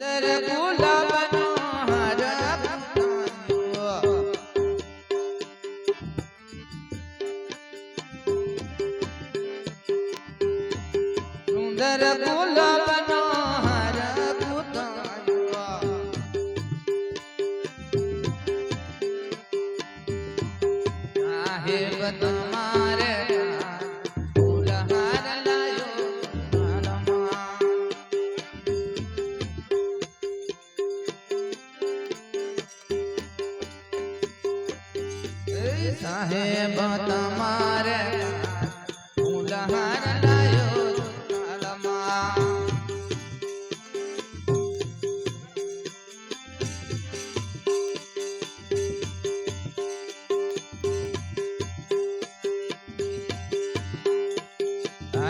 तेरे गुलाब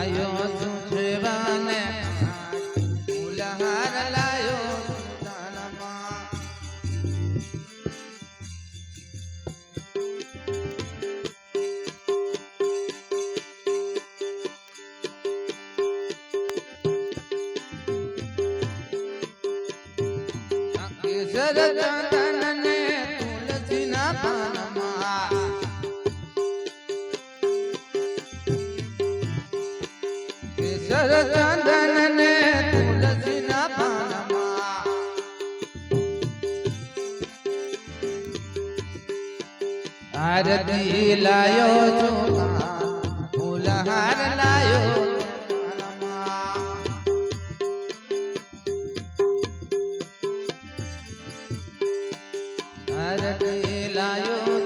I know. નરક લાયો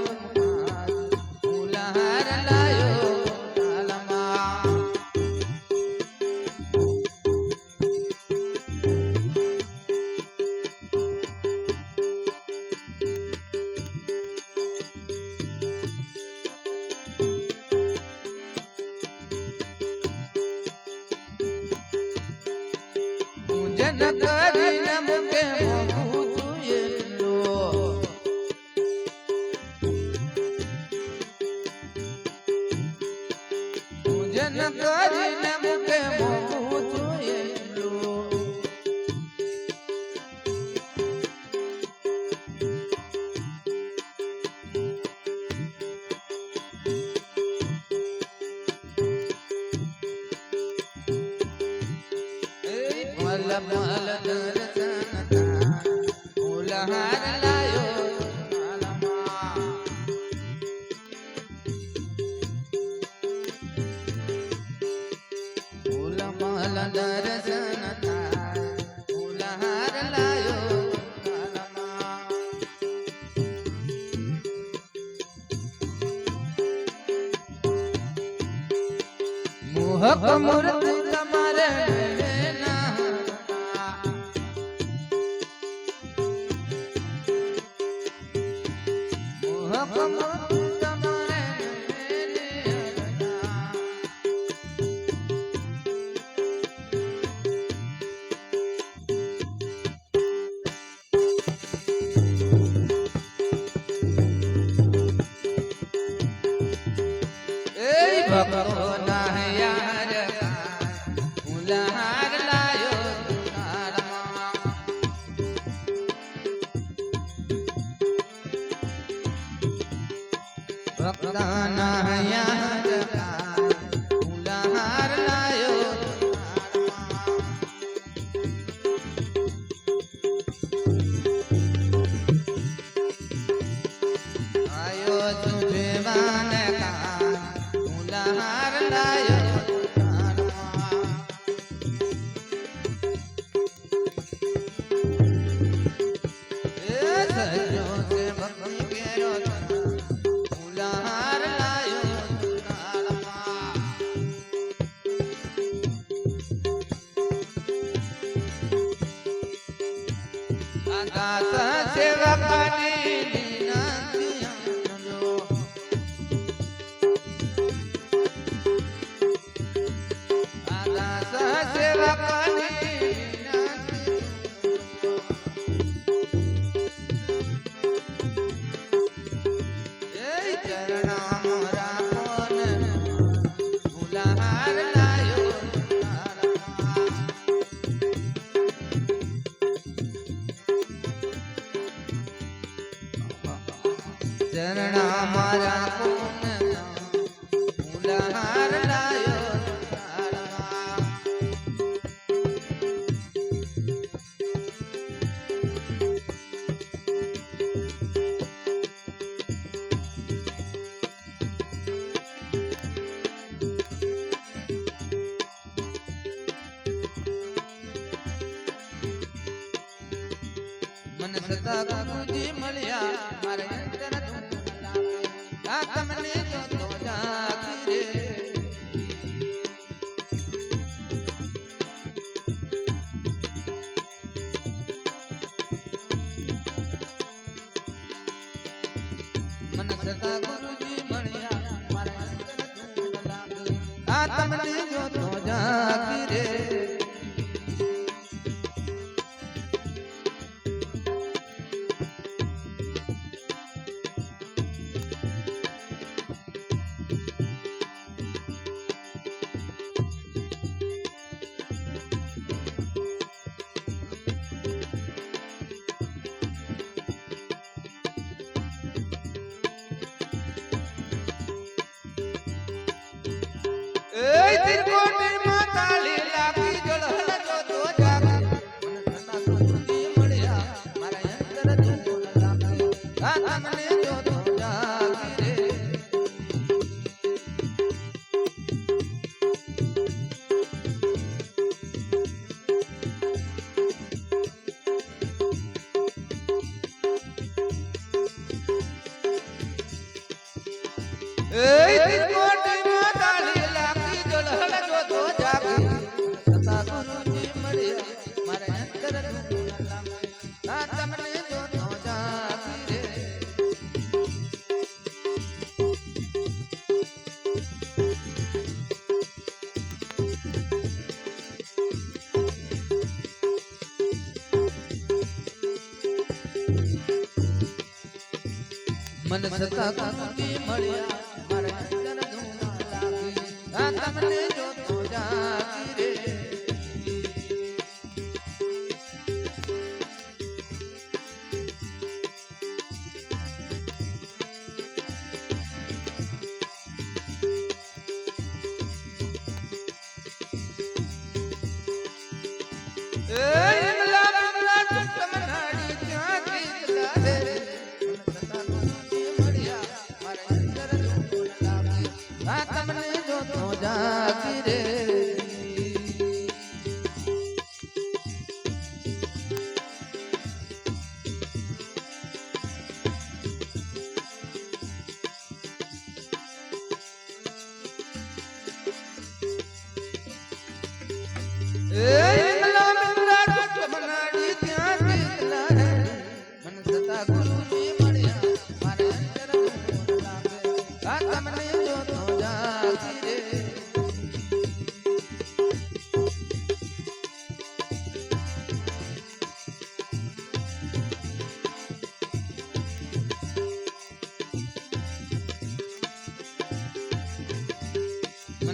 મલ દર્શન ફૂલહાર લાયો ફૂલ મલ દર્શન ફૂલહાર લાયો મોહક મૂર્તિ রতন પણ સતા ગુરુજી મળ્યા મારે અંતર name. છતાં મળ્યા.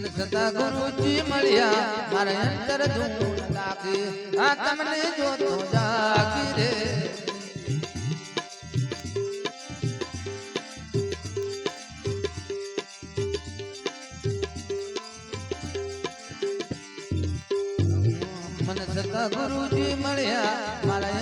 મન સદા ગુરુજી મળ્યા. મારે અંતર ધૂણ લાગી. આ તમને જોતો જાગી રે. મન સદા ગુરુજી મળ્યા. મારા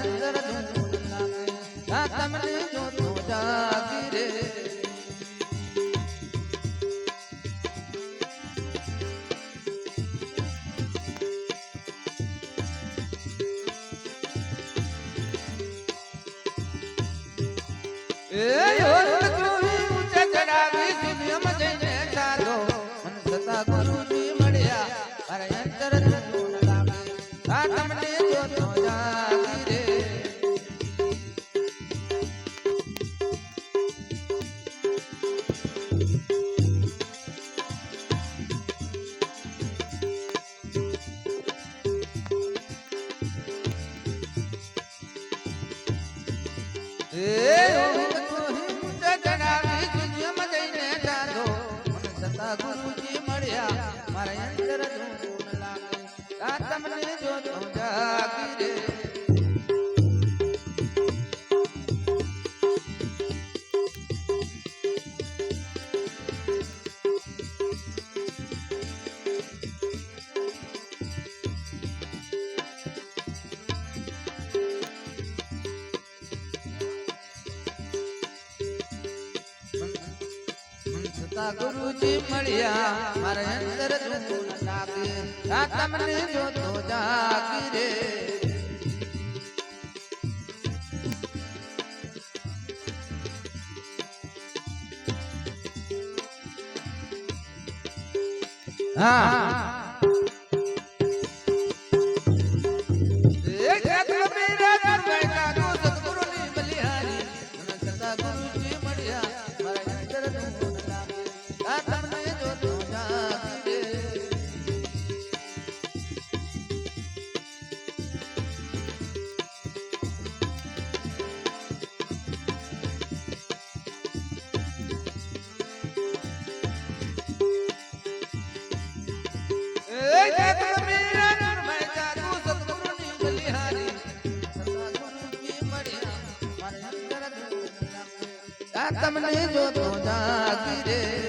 સતા ગુરુજી મળ્યા મારા અંદર ધૂન લાગે આ તમને જોતો જાગી રે હા તમને જોતો જાગી રે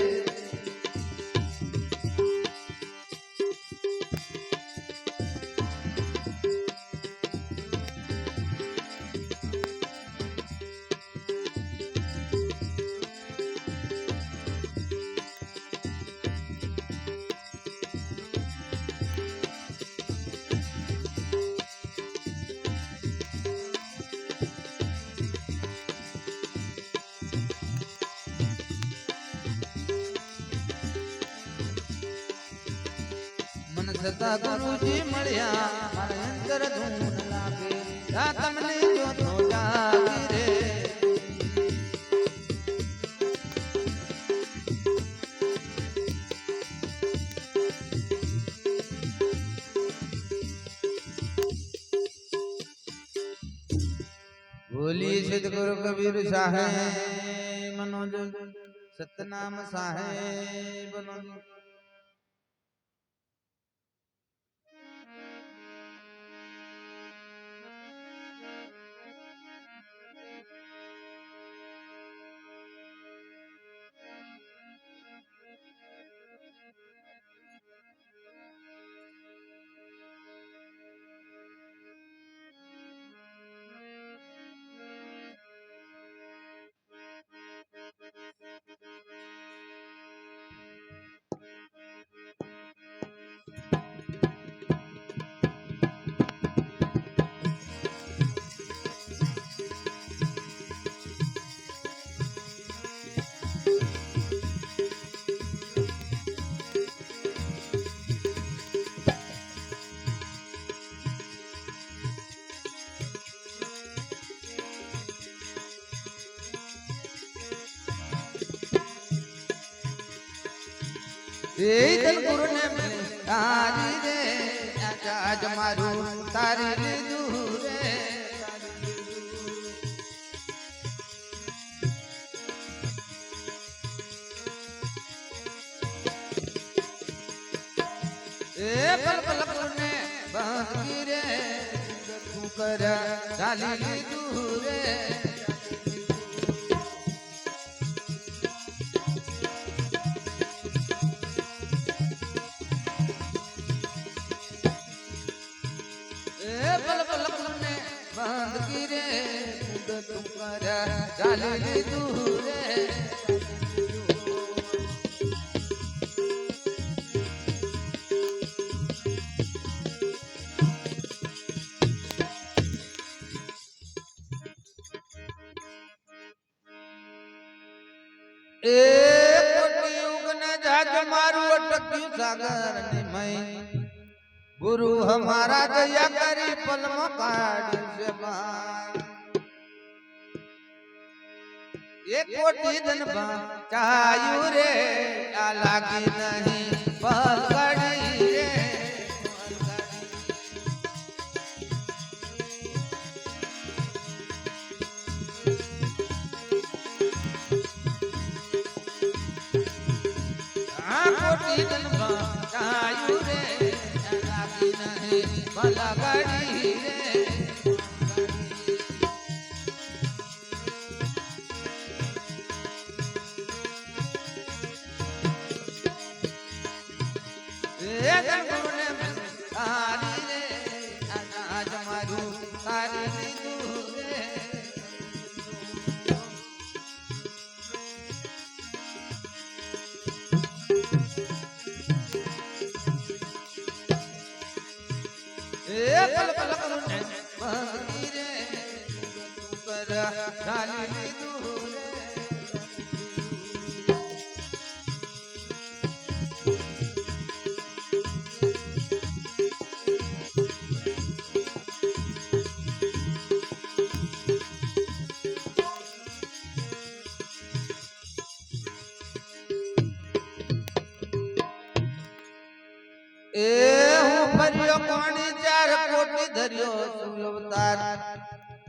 बोलिए सतगुरु कबीर साहेब। मनोज सतनाम साहेब। मनोज મારું તારી લીધું રે એ પલ પલ પુને તું ચાલી લીધું તું તું કર ચાલી લીધું રે એ કોટી યુગના જાગ મારું અટક્યું સાગર નિમય ગુરુ હમારા દયા એક કોટી ધન ચાયું રે આ લાગી નહીં પલકડી રે આ કોટી ધન ચાયું રે આ લાગી નહીં પલકડી કર લીધું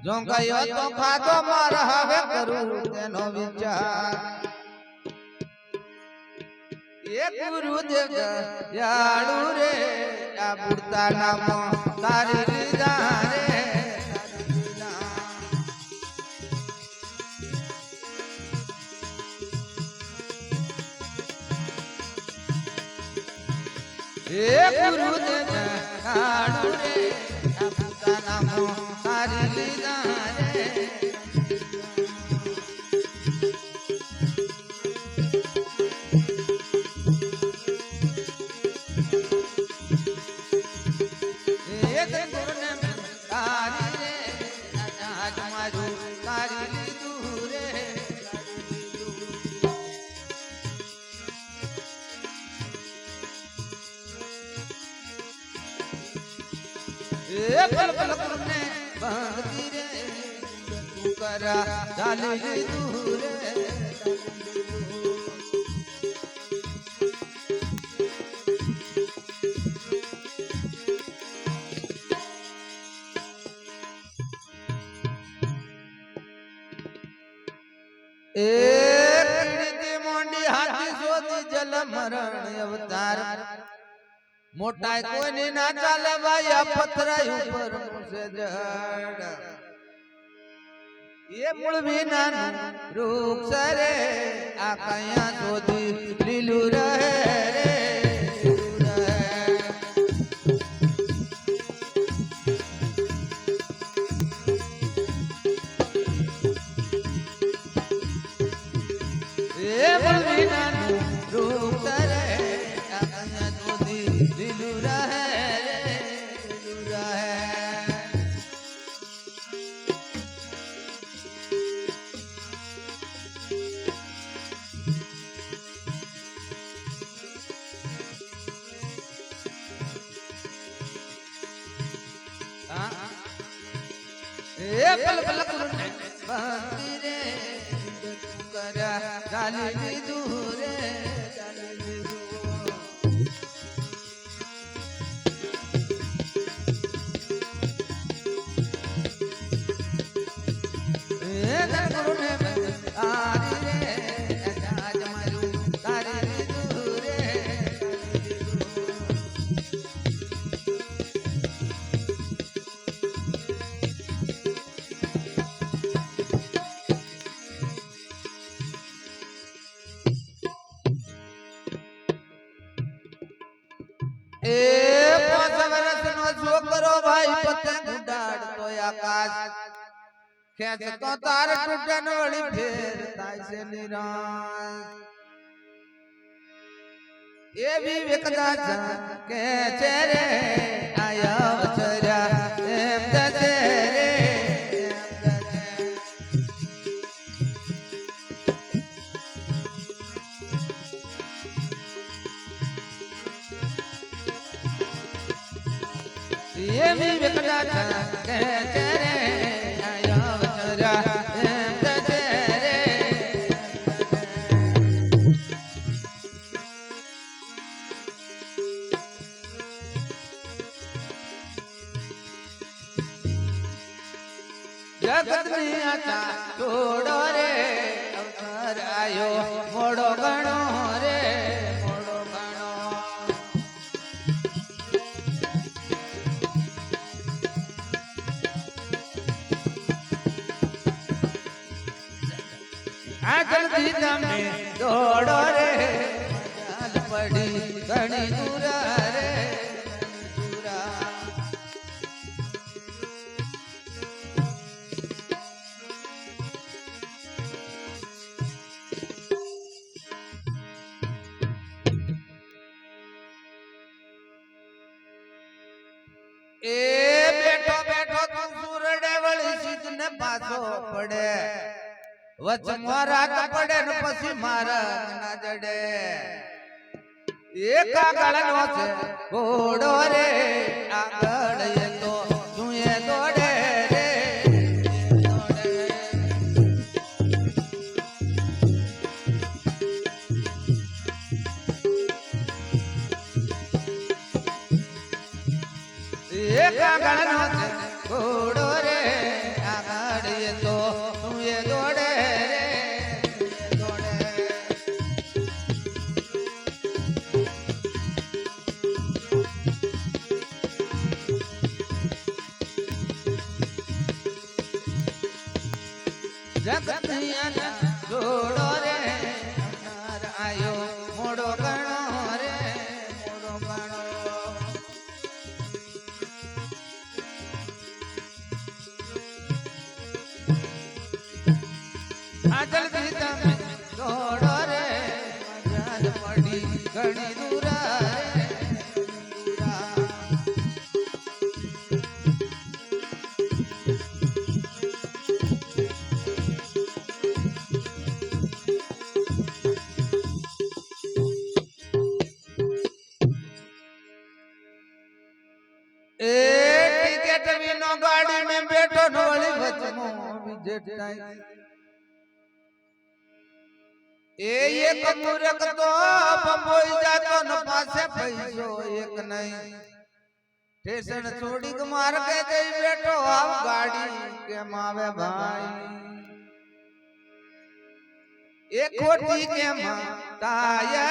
જો ગયો તો ખાધો માર હવે કરું તેનો વિચાર એ ગુરુદેવ યાડુ રે આ પૂરતા નામ તારી લીધા રે. હે ગુરુદેવ કાળુ રે ramo hari ram करा डाली दूर। एक हाथी सोती जल मरण अवतार। मोटाई कोई ना चल भाई पथराई ऊपर मुझे जड़ એ મૂળ વિનાનું વૃક્ષ રે આ કયા શોધી લીલું રહે રે? એ પલ પલ કરુને બંધી રે કરા કર્યા ચાલી ખેંચતો તાર તૂટન વળી ફેર થાય છે નિરાશ એ વિવેકદા જા કે છે રે આયા વચર્યા એમ જશે રે એમ જશે એવી વિકટાતા કહે છે છોડો રે અવસર આયો મોડો அந்த જલ્દી તમે દોડો રે એ એક મૂર્ખ તો બંબોઈ જાતો ન પાસે પૈસો એક નહીં. સ્ટેશન છોડી કે માર કે જઈ બેઠો આવ ગાડી, કેમ આવે ભાઈ? એ ખોટી કેમ તાય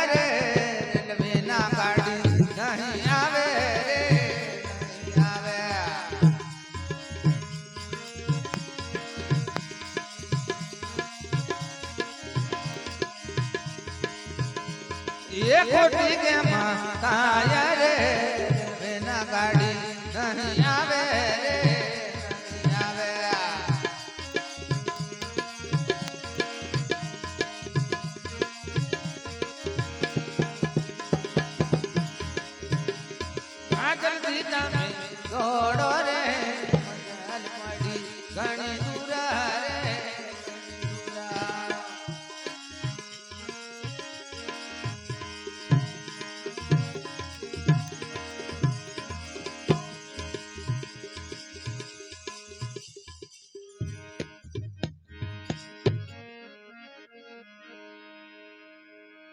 એ ખોટી કે માતા રે?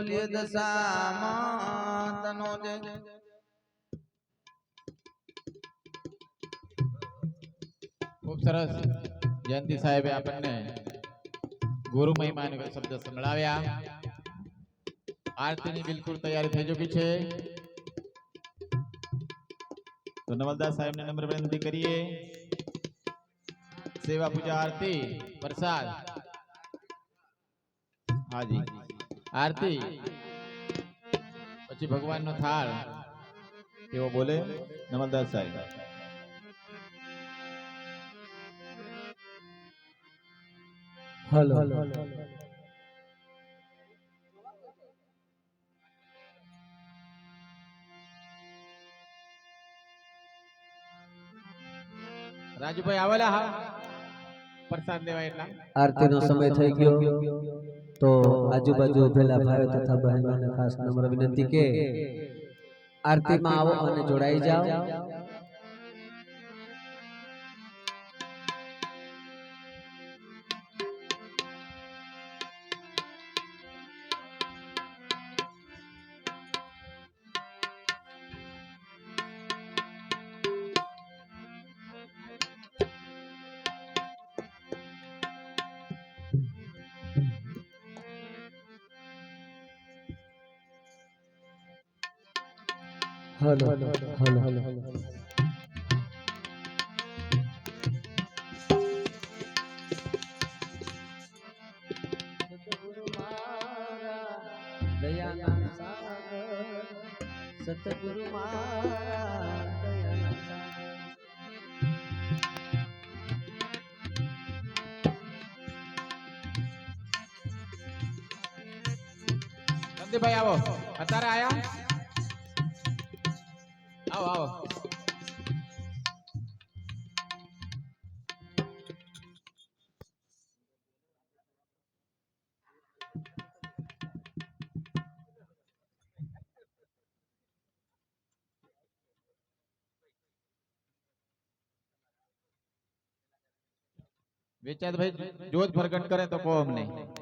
બોલીએ જય ખૂબ સરસ. જયંતિ સાહેબે આપણને ગુરુ મહિમાને શબ્દ સંભળાવ્યા. આરતીની બિલકુલ તૈયારી થઈ ચૂકી છે. તો નવલદાસ સાહેબને નમ્ર વિનંતી કરીએ. સેવા પૂજા આરતી પ્રસાદ. હાજી. આરતી. પછી ભગવાનનો થાળ. એવો બોલે નવલદાસ સાહેબ. હલો. રાજુભાઈ આવેલા હા? પ્રસાદ લેવા એટલા. આરતીનો સમય થઈ ગયો. તો આજુબાજુ ઉભેલા ભાઈઓ તથા બહેનોને ખાસ નમ્ર વિનંતી કે આરતીમાં આવો અને જોડાઈ જાઓ. હલો હલો હલો દયાના સાગર સતગુરુ મારા દયાના સાગર સંદીપભાઈ આવો અત્યારે આયા आओ आओ। विचार भाई जोत प्रकट करें तो कौम नहीं